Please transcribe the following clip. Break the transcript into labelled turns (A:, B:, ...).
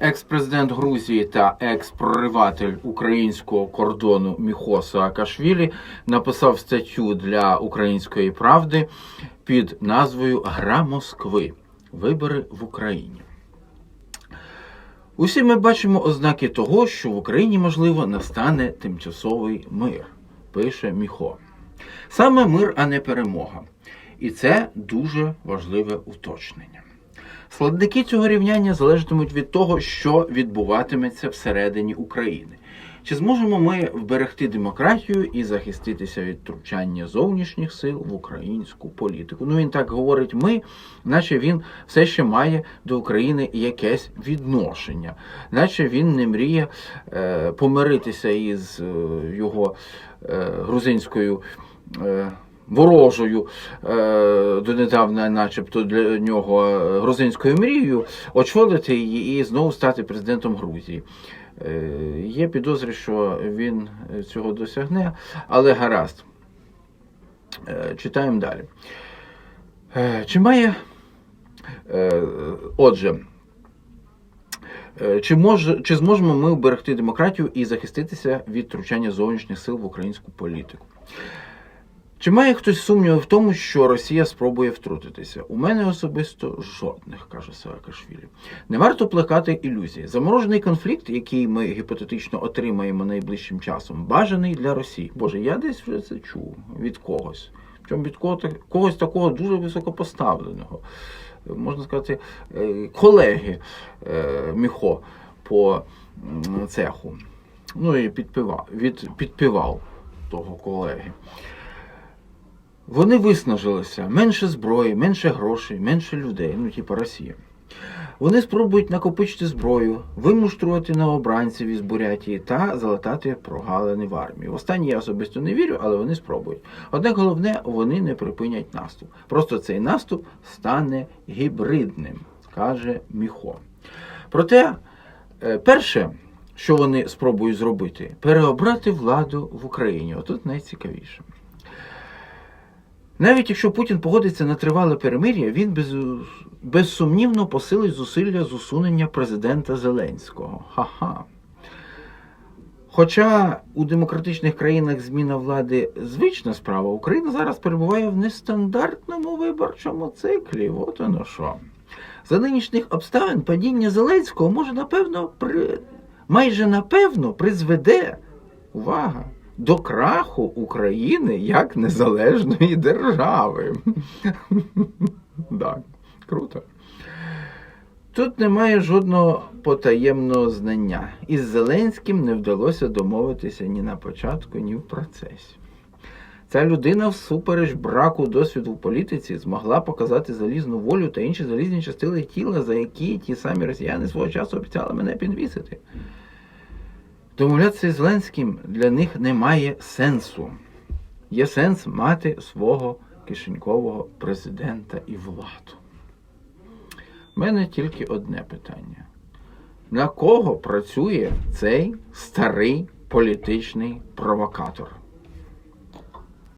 A: Екс-президент Грузії та екс-прориватель українського кордону Міхо Саакашвілі написав статтю для української правди під назвою Гра Москви. Вибори в Україні. Усі ми бачимо ознаки того, що в Україні, можливо, настане тимчасовий мир, пише Міхо. Саме мир, а не перемога. І це дуже важливе уточнення. Складники цього рівняння залежатимуть від того, що відбуватиметься всередині України. Чи зможемо ми вберегти демократію і захиститися від втручання зовнішніх сил в українську політику? Ну він так говорить ми, наче він все ще має до України якесь відношення, наче він не мріє е, помиритися із е, його е, грузинською. Е, Ворожою е, донедавна, начебто для нього е, грузинською мрією, очолити її і знову стати президентом Грузії. Е, Є підозри, що він цього досягне, але гаразд. Читаємо далі. Чи має. Отже, чи, може, чи зможемо ми вберегти демократію і захиститися від втручання зовнішніх сил в українську політику? Чи має хтось сумніви в тому, що Росія спробує втрутитися? У мене особисто жодних, каже Саакашвілі. Не варто плекати ілюзії. Заморожений конфлікт, який ми гіпотетично отримаємо найближчим часом, бажаний для Росії. Боже, я десь вже це чув від когось. Причому від кого- когось такого дуже високопоставленого. Можна сказати, е, колеги е, Міхо по цеху. Ну і підпівав, від, підпівав того колеги. Вони виснажилися менше зброї, менше грошей, менше людей, ну типа Росія. Вони спробують накопичити зброю, вимуштрувати новобранців із Бурятії та залатати прогалини в армії. В останнє я особисто не вірю, але вони спробують. Однак головне, вони не припинять наступ. Просто цей наступ стане гібридним, каже Міхо. Проте, е, перше, що вони спробують зробити, переобрати владу в Україні. Отут найцікавіше. Навіть якщо Путін погодиться на тривале перемир'я, він без, безсумнівно посилить зусилля з усунення президента Зеленського. Ха-ха. Хоча у демократичних країнах зміна влади звична справа, Україна зараз перебуває в нестандартному виборчому циклі. От воно що. За нинішніх обставин падіння Зеленського може напевно при... майже напевно призведе увага до краху України як незалежної держави. Так, круто. Тут немає жодного потаємного знання. Із Зеленським не вдалося домовитися ні на початку, ні в процесі. Ця людина, всупереч браку досвіду в політиці, змогла показати залізну волю та інші залізні частини тіла, за які ті самі росіяни свого часу обіцяли мене підвісити. Домовлятися з Зеленським для них немає сенсу. Є сенс мати свого кишенькового президента і владу. У мене тільки одне питання: на кого працює цей старий політичний провокатор?